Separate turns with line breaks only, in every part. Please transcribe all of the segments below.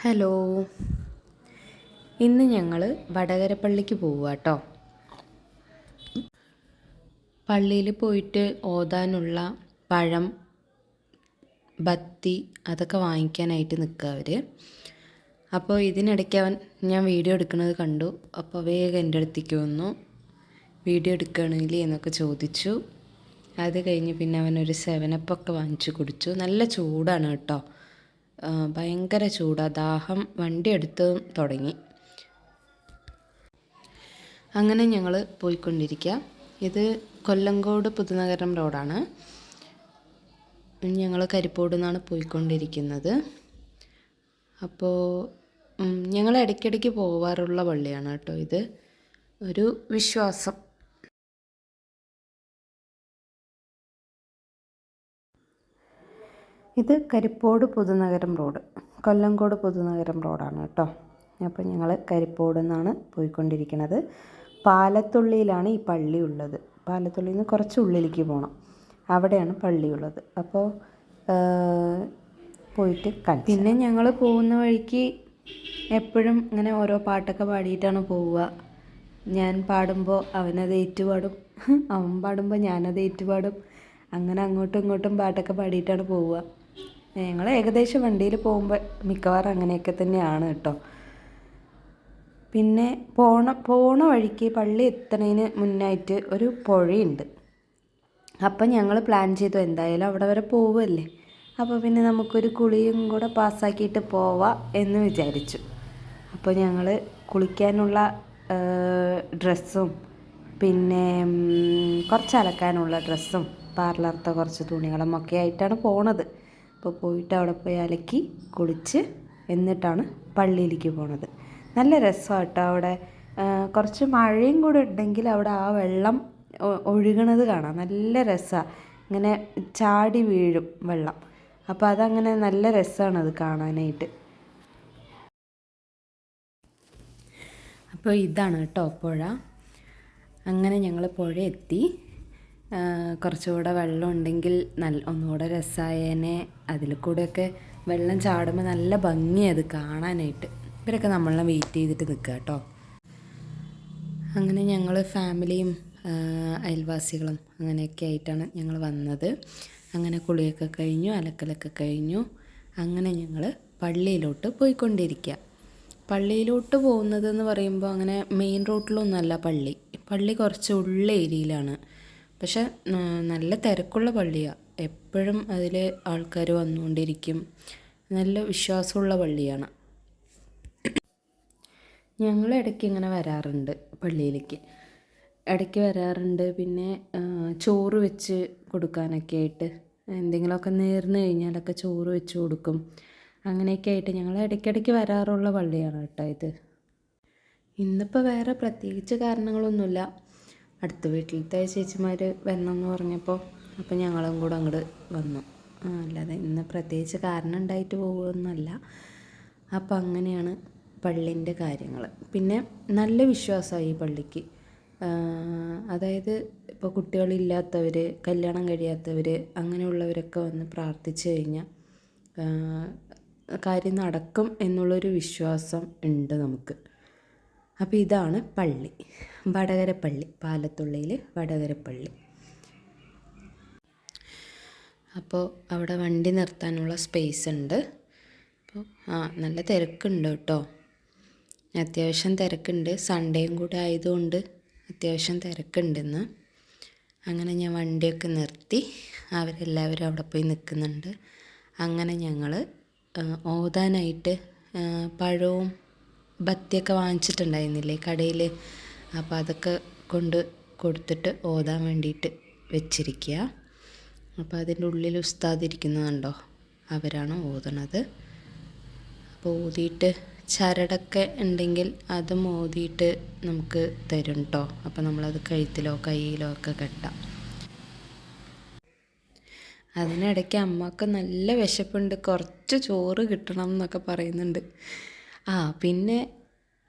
Hello. ഇന്ന് ഞങ്ങൾ വടകരപ്പള്ളിക്ക് പോവുക കേട്ടോ പള്ളിയിൽ പോയിട്ട് ഓതാനുള്ള പഴം ബത്തി അതൊക്കെ വാങ്ങിക്കാനായിട്ട് നിൽക്കുക അവർ അപ്പോൾ ഇതിനിടയ്ക്ക് അവൻ ഞാൻ വീഡിയോ എടുക്കുന്നത് കണ്ടു. അപ്പോൾ വേഗം എന്റെ അടുത്തേക്ക് വന്നു. വീഡിയോ എടുക്കുകയാണെങ്കിൽ എന്നൊക്കെ ചോദിച്ചു. അത് കഴിഞ്ഞ് പിന്നെ അവനൊരു സെവനപ്പൊക്കെ വാങ്ങിച്ചു കുടിച്ചു. നല്ല ചൂടാണ് കേട്ടോ. ഭയങ്കര ചൂടാ. ദാഹം വണ്ടി എടുത്ത് തുടങ്ങി. അങ്ങനെ ഞങ്ങൾ പോയിക്കൊണ്ടിരിക്കുക ഇത് കൊല്ലങ്കോട് പുതുനഗരം റോഡാണ്. ഞങ്ങൾ കരിപ്പോട് നിന്നാണ് പോയിക്കൊണ്ടിരിക്കുന്നത്. അപ്പോൾ ഞങ്ങൾ ഇടയ്ക്കിടയ്ക്ക് പോവാറുള്ള പള്ളിയാണ് കേട്ടോ ഇത്. ഒരു വിശ്വാസം. ഇത് കരിപ്പോട് പുതുനഗരം റോഡ്. കൊല്ലങ്കോട് പുതുനഗരം റോഡാണ് കേട്ടോ. അപ്പോൾ ഞങ്ങൾ കരിപ്പോട് നിന്നാണ് പോയിക്കൊണ്ടിരിക്കുന്നത് പാലത്തുള്ളിയിലാണ് ഈ പള്ളി ഉള്ളത്. പാലത്തുള്ളിയിൽ നിന്ന് കുറച്ച് ഉള്ളിലേക്ക് പോകണം അവിടെയാണ് പള്ളിയുള്ളത് അപ്പോൾ പോയിട്ട് കണ്ട് പിന്നെ ഞങ്ങൾ പോകുന്ന വഴിക്ക് എപ്പോഴും ഇങ്ങനെ ഓരോ പാട്ടൊക്കെ പാടിയിട്ടാണ് പോവുക. ഞാൻ പാടുമ്പോൾ അവനത് ഏറ്റുപാടും. അവൻ പാടുമ്പോൾ ഞാനത് ഏറ്റുപാടും. അങ്ങനെ അങ്ങോട്ടും ഇങ്ങോട്ടും പാട്ടൊക്കെ പാടിയിട്ടാണ് പോവുക. ഞങ്ങൾ ഏകദേശം വണ്ടിയിൽ പോകുമ്പോൾ മിക്കവാറും അങ്ങനെയൊക്കെ തന്നെയാണ് കേട്ടോ. പിന്നെ പോണ പോണ വഴിക്ക് പള്ളി എത്തണതിന് മുന്നായിട്ട് ഒരു പുഴയുണ്ട്. അപ്പം ഞങ്ങൾ പ്ലാൻ ചെയ്തു എന്തായാലും അവിടെ വരെ പോവുമല്ലേ അപ്പോൾ പിന്നെ നമുക്കൊരു കുളിയും കൂടെ പാസ്സാക്കിയിട്ട് പോവാം എന്ന് വിചാരിച്ചു. അപ്പോൾ ഞങ്ങൾ കുളിക്കാനുള്ള ഡ്രസ്സും പിന്നെ കുറച്ച് അലക്കാനുള്ള ഡ്രസ്സും പാർലറത്തെ കുറച്ച് തുണികളും ഒക്കെ ആയിട്ടാണ് പോണത്. അപ്പോൾ പോയിട്ട് അവിടെ പോയി അലക്കി കുളിച്ച് എന്നിട്ടാണ് പള്ളിയിലേക്ക് പോണത്. നല്ല രസമാണ് കേട്ടോ അവിടെ കുറച്ച് മഴയും കൂടെ ഉണ്ടെങ്കിൽ അവിടെ ആ വെള്ളം ഒഴുകണത് കാണാം. നല്ല രസമാണ് ഇങ്ങനെ ചാടി വീഴും വെള്ളം. അപ്പോൾ അതങ്ങനെ നല്ല രസമാണ് അത് കാണാനായിട്ട്. അപ്പോൾ ഇതാണ് കേട്ടോ പുഴ. അങ്ങനെ ഞങ്ങൾ പുഴ എത്തി കുറച്ചുകൂടെ വെള്ളം ഉണ്ടെങ്കിൽ നല്ല ഒന്നുകൂടെ രസമായേനെ അതിൽ കൂടെയൊക്കെ വെള്ളം ചാടുമ്പോൾ നല്ല ഭംഗിയത് കാണാനായിട്ട്. ഇവരൊക്കെ നമ്മളെ വെയിറ്റ് ചെയ്തിട്ട് നിൽക്കുക കേട്ടോ. അങ്ങനെ ഞങ്ങൾ ഫാമിലിയും അയൽവാസികളും അങ്ങനെയൊക്കെ ആയിട്ടാണ് ഞങ്ങൾ വന്നത്. അങ്ങനെ കുളിയൊക്കെ കഴിഞ്ഞു അലക്കലൊക്കെ കഴിഞ്ഞു. അങ്ങനെ ഞങ്ങൾ പള്ളിയിലോട്ട് പോയിക്കൊണ്ടിരിക്കുക. പള്ളിയിലോട്ട് പോകുന്നതെന്ന് പറയുമ്പോൾ അങ്ങനെ മെയിൻ റോട്ടിലൊന്നുമല്ല പള്ളി. പള്ളി കുറച്ച് ഉള്ള ഏരിയയിലാണ് പക്ഷെ നല്ല തിരക്കുള്ള പള്ളിയാണ് എപ്പോഴും അതിൽ ആൾക്കാർ വന്നുകൊണ്ടിരിക്കും. നല്ല വിശ്വാസമുള്ള പള്ളിയാണ്. ഞങ്ങൾ ഇടയ്ക്ക് ഇങ്ങനെ വരാറുണ്ട് പള്ളിയിലേക്ക്. ഇടയ്ക്ക് വരാറുണ്ട്. പിന്നെ ചോറ് വെച്ച് കൊടുക്കാനൊക്കെ ആയിട്ട്. എന്തെങ്കിലുമൊക്കെ നേർന്ന് കഴിഞ്ഞാലൊക്കെ ചോറ് വെച്ച് കൊടുക്കും. അങ്ങനെയൊക്കെ ആയിട്ട് ഞങ്ങൾ ഇടയ്ക്കിടയ്ക്ക് വരാറുള്ള പള്ളിയാണ് കേട്ടോ ഇത്. ഇന്നിപ്പോൾ വേറെ പ്രത്യേകിച്ച് കാരണങ്ങളൊന്നുമില്ല. അടുത്ത വീട്ടിലത്തെ ചേച്ചിമാർ വരണം എന്ന് പറഞ്ഞപ്പോൾ അപ്പോൾ ഞങ്ങളും കൂടെ അങ്ങോട്ട് വന്നു. അല്ലാതെ ഇന്ന് പ്രത്യേകിച്ച് കാരണം ഉണ്ടായിട്ട് പോകുമെന്നല്ല അപ്പം അങ്ങനെയാണ് പള്ളിന്റെ കാര്യങ്ങൾ പിന്നെ നല്ല വിശ്വാസമായി ഈ പള്ളിക്ക്. അതായത് ഇപ്പോൾ കുട്ടികളില്ലാത്തവർ കല്യാണം കഴിയാത്തവർ അങ്ങനെയുള്ളവരൊക്കെ വന്ന് പ്രാർത്ഥിച്ചു കഴിഞ്ഞാൽ കാര്യം നടക്കും എന്നുള്ളൊരു വിശ്വാസം ഉണ്ട് നമുക്ക്. അപ്പോൾ ഇതാണ് പള്ളി. വടകരപ്പള്ളി പാലത്തുള്ളിയിൽ വടകരപ്പള്ളി. അപ്പോൾ അവിടെ വണ്ടി നിർത്താനുള്ള സ്പേസ് ഉണ്ട്. അപ്പോൾ ആ നല്ല തിരക്കുണ്ട് കേട്ടോ. അത്യാവശ്യം തിരക്കുണ്ട്. സൺഡേയും കൂടെ ആയതുകൊണ്ട് അത്യാവശ്യം തിരക്കുണ്ടെന്ന്. അങ്ങനെ ഞാൻ വണ്ടിയൊക്കെ നിർത്തി. അവരെല്ലാവരും അവിടെ പോയി നിൽക്കുന്നുണ്ട്. അങ്ങനെ ഞങ്ങൾ ഓതാനായിട്ട് പഴവും ബത്തിയൊക്കെ വാങ്ങിച്ചിട്ടുണ്ടായിരുന്നില്ലേ കടയിൽ അപ്പോൾ അതൊക്കെ കൊണ്ട് കൊടുത്തിട്ട് ഓതാൻ വേണ്ടിയിട്ട് വെച്ചിരിക്കുക. അപ്പോൾ അതിന്റെ ഉള്ളിൽ ഉസ്താദ് ഇരിക്കുന്നതുണ്ടോ അവരാണ് ഓതണത്. അപ്പോൾ ഊതിയിട്ട് ചരടൊക്കെ ഉണ്ടെങ്കിൽ അതും ഓതിയിട്ട് നമുക്ക് തരും കേട്ടോ. അപ്പോൾ നമ്മളത് കഴുത്തിലോ കയ്യിലോ ഒക്കെ കെട്ടാം. അതിനിടയ്ക്ക് അമ്മയ്ക്ക് നല്ല വിശപ്പുണ്ട്. കുറച്ച് ചോറ് കിട്ടണം എന്നൊക്കെ പറയുന്നുണ്ട്. ആ പിന്നെ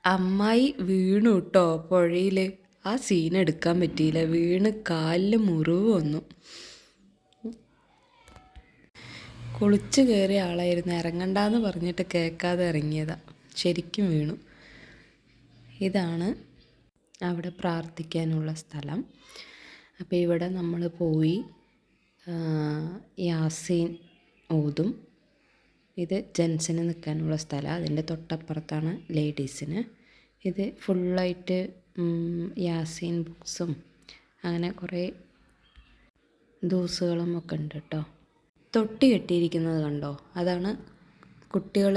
അമ്മായി വീണു കേട്ടോ പുഴയിൽ ആ സീൻ എടുക്കാൻ പറ്റിയില്ല. വീണ് കാലിൽ മുറിവ് വന്നു. കുളിച്ച് കയറിയ ആളായിരുന്നു. ഇറങ്ങണ്ടെന്ന് പറഞ്ഞിട്ട് കേൾക്കാതെ ഇറങ്ങിയതാ. ശരിക്കും വീണു. ഇതാണ് അവിടെ പ്രാർത്ഥിക്കാനുള്ള സ്ഥലം. അപ്പോൾ ഇവിടെ നമ്മൾ പോയി യാസീൻ ഓതും. ഇത് ജെൻസിന് നിൽക്കാനുള്ള സ്ഥലമാണ് അതിന്റെ തൊട്ടപ്പുറത്താണ് ലേഡീസിന്. ഇത് ഫുള്ളായിട്ട് യാസീൻ ബുക്സും അങ്ങനെ കുറേ ദൂസുകളും ഒക്കെ ഉണ്ട് കേട്ടോ. തൊട്ടി കെട്ടിയിരിക്കുന്നത് കണ്ടോ? അതാണ് കുട്ടികൾ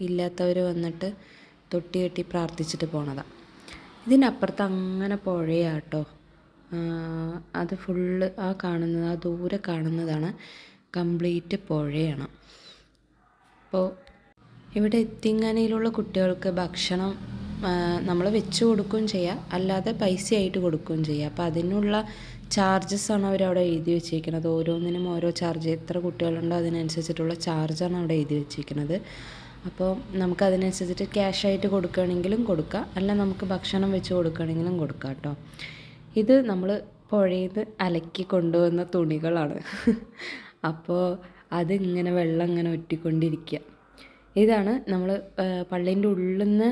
ഇല്ലാത്തവർ വന്നിട്ട് തൊട്ടി കെട്ടി പ്രാർത്ഥിച്ചിട്ട് പോണതാണ് ഇതിനപ്പുറത്ത് അങ്ങനെ പുഴയാട്ടോ അത് ഫുള്ള് ആ കാണുന്നത് ആ ദൂരെ കാണുന്നതാണ് കംപ്ലീറ്റ് പുഴയാണ്. അപ്പോൾ ഇവിടെ എത്തിങ്ങാനയിലുള്ള കുട്ടികൾക്ക് ഭക്ഷണം നമ്മൾ വെച്ച് കൊടുക്കുകയും ചെയ്യാം. അല്ലാതെ പൈസയായിട്ട് കൊടുക്കുകയും ചെയ്യാം. അപ്പോൾ അതിനുള്ള ചാർജസ് ആണ് അവരവിടെ എഴുതി വെച്ചിരിക്കുന്നത്. ഓരോന്നിനും ഓരോ ചാർജ് എത്ര കുട്ടികളുണ്ടോ അതിനനുസരിച്ചിട്ടുള്ള ചാർജാണ് അവിടെ എഴുതി വെച്ചിരിക്കുന്നത്. അപ്പോൾ നമുക്ക് അതിനനുസരിച്ചിട്ട് ക്യാഷായിട്ട് കൊടുക്കുകയാണെങ്കിലും കൊടുക്കാം. അല്ല നമുക്ക് ഭക്ഷണം വെച്ച് കൊടുക്കുകയാണെങ്കിലും കൊടുക്കാം കേട്ടോ. ഇത് നമ്മൾ പുഴയിൽ നിന്ന് അലക്കി കൊണ്ടുവന്ന തുണികളാണ്. അപ്പോൾ അതിങ്ങനെ വെള്ളം ഇങ്ങനെ ഒറ്റിക്കൊണ്ടിരിക്കുക ഇതാണ് നമ്മൾ പള്ളീന്റെ ഉള്ളിൽ നിന്ന്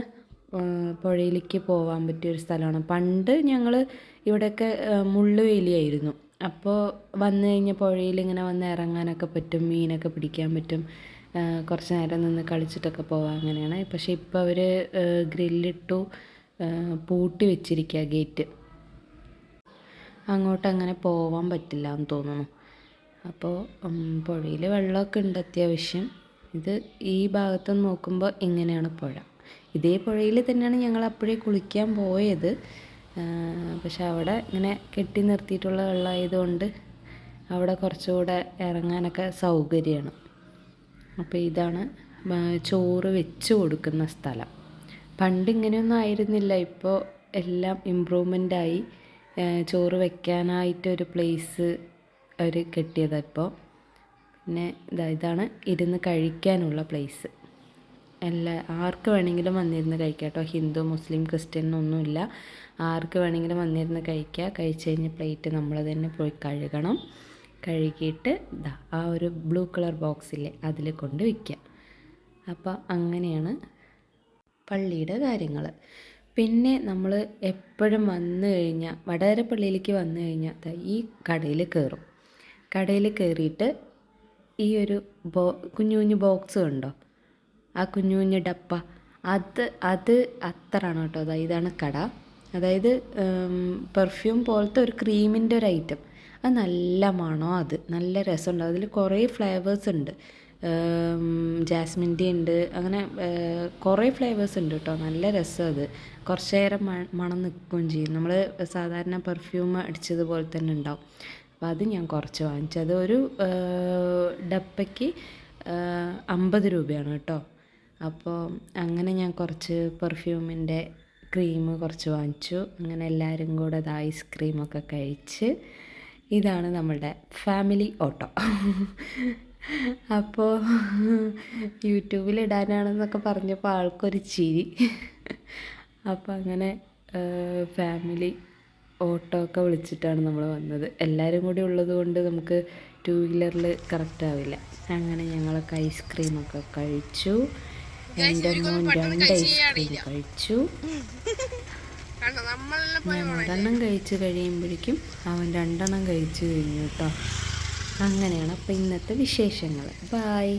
പുഴയിലേക്ക് പോകാൻ പറ്റിയ ഒരു സ്ഥലമാണ്. പണ്ട് ഞങ്ങൾ ഇവിടെയൊക്കെ മുള്ളുവേലിയായിരുന്നു. അപ്പോൾ വന്നു കഴിഞ്ഞാൽ പുഴയിൽ ഇങ്ങനെ വന്ന് ഇറങ്ങാനൊക്കെ പറ്റും മീനൊക്കെ പിടിക്കാൻ പറ്റും. കുറച്ച് നേരം നിന്ന് കളിച്ചിട്ടൊക്കെ പോവാം അങ്ങനെയാണ്. പക്ഷേ ഇപ്പോൾ അവർ ഗ്രില്ലിട്ടു പൂട്ടി വെച്ചിരിക്കുക ഗേറ്റ്. അങ്ങോട്ട് അങ്ങനെ പോവാൻ പറ്റില്ല എന്ന് തോന്നുന്നു. അപ്പോൾ പുഴയിൽ വെള്ളമൊക്കെ ഉണ്ട് അത്യാവശ്യം. ഇത് ഈ ഭാഗത്ത് നോക്കുമ്പോൾ ഇങ്ങനെയാണ് പുഴ. ഇതേ പുഴയിൽ തന്നെയാണ് ഞങ്ങൾ അപ്പോഴേ കുളിക്കാൻ പോയത്. പക്ഷെ അവിടെ ഇങ്ങനെ കെട്ടി നിർത്തിയിട്ടുള്ള വെള്ളമായതുകൊണ്ട് അവിടെ കുറച്ചുകൂടെ ഇറങ്ങാനൊക്കെ സൗകര്യമാണ്. അപ്പോൾ ഇതാണ് ചോറ് വെച്ച് കൊടുക്കുന്ന സ്ഥലം. പണ്ട് ഇങ്ങനെയൊന്നും ആയിരുന്നില്ല. ഇപ്പോൾ എല്ലാം ഇമ്പ്രൂവ്മെന്റായി ചോറ് വെക്കാനായിട്ടൊരു പ്ലേസ് അവർ കെട്ടിയതാണ് ഇപ്പോൾ. പിന്നെ ഇതാ ഇതാണ് ഇരുന്ന് കഴിക്കാനുള്ള പ്ലേസ് എല്ലാ ആർക്ക് വേണമെങ്കിലും വന്നിരുന്ന് കഴിക്കാം കേട്ടോ. ഹിന്ദു മുസ്ലിം ക്രിസ്ത്യൻ എന്നൊന്നുമില്ല ആർക്ക് വേണമെങ്കിലും വന്നിരുന്ന് കഴിക്കുക കഴിച്ച് കഴിഞ്ഞ് പ്ലേറ്റ് നമ്മൾ തന്നെ പോയി കഴുകണം. കഴുകിയിട്ട് ഇതാ ആ ഒരു ബ്ലൂ കളർ ബോക്സില്ലേ അതിൽ കൊണ്ട് വയ്ക്കുക അപ്പോൾ അങ്ങനെയാണ് പള്ളിയുടെ കാര്യങ്ങൾ. പിന്നെ നമ്മൾ എപ്പോഴും വന്നു കഴിഞ്ഞാൽ വടകര പള്ളിയിലേക്ക് വന്നു കഴിഞ്ഞാൽ ഈ കടയിൽ കയറും. കടയിൽ കയറിയിട്ട് ഈ ഒരു ബോ കുഞ്ഞു കുഞ്ഞു ബോക്സ് ഉണ്ടോ ആ കുഞ്ഞു കുഞ്ഞു ഡപ്പ. അത് അത് അത്തറാണ് കേട്ടോ. അതാ ഇതാണ് കട. അതായത് പെർഫ്യൂം പോലത്തെ ഒരു ക്രീമിന്റെ ഒരു ഐറ്റം അത് നല്ല മണോ അത്? നല്ല രസമുണ്ട്. അതിൽ കുറേ ഫ്ലേവേഴ്സ് ഉണ്ട്. ജാസ്മിന്റെ ഉണ്ട്. അങ്ങനെ കുറേ ഫ്ലേവേഴ്സ് ഉണ്ട് കേട്ടോ. നല്ല രസം അത്. കുറച്ചേരം മണം നിൽക്കുകയും ചെയ്യും. നമ്മൾ സാധാരണ പെർഫ്യൂം അടിച്ചതുപോലെ തന്നെ ഉണ്ടാവും. അപ്പോൾ അത് ഞാൻ കുറച്ച് വാങ്ങിച്ചു അത് ഒരു ഡപ്പയ്ക്ക് അമ്പത് രൂപയാണ് കേട്ടോ. അപ്പോൾ അങ്ങനെ ഞാൻ കുറച്ച് പെർഫ്യൂമിന്റെ ക്രീം കുറച്ച് വാങ്ങിച്ചു. അങ്ങനെ എല്ലാവരും കൂടെ അത് ഐസ്ക്രീമൊക്കെ കഴിച്ച് ഇതാണ് നമ്മളുടെ ഫാമിലി ഓട്ടോ. അപ്പോൾ യൂട്യൂബിൽ ഇടാനാണെന്നൊക്കെ പറഞ്ഞപ്പോൾ ആൾക്കൊരു ചിരി. അപ്പോൾ അങ്ങനെ ഫാമിലി ഓട്ടോ ഒക്കെ വിളിച്ചിട്ടാണ് നമ്മൾ വന്നത്. എല്ലാവരും കൂടി ഉള്ളത് കൊണ്ട് നമുക്ക് ടു വീലറിൽ കറക്റ്റ് ആവില്ല. അങ്ങനെ ഞങ്ങളൊക്കെ ഐസ്ക്രീമൊക്കെ കഴിച്ചു. എന്റെ മോൻ രണ്ട് ഐസ്ക്രീം കഴിച്ചു. രണ്ടെണ്ണം കഴിച്ച് കഴിയുമ്പോഴേക്കും അവൻ രണ്ടെണ്ണം കഴിച്ചു കഴിഞ്ഞു കേട്ടോ അങ്ങനെയാണ് അപ്പോൾ ഇന്നത്തെ വിശേഷങ്ങൾ ബായ്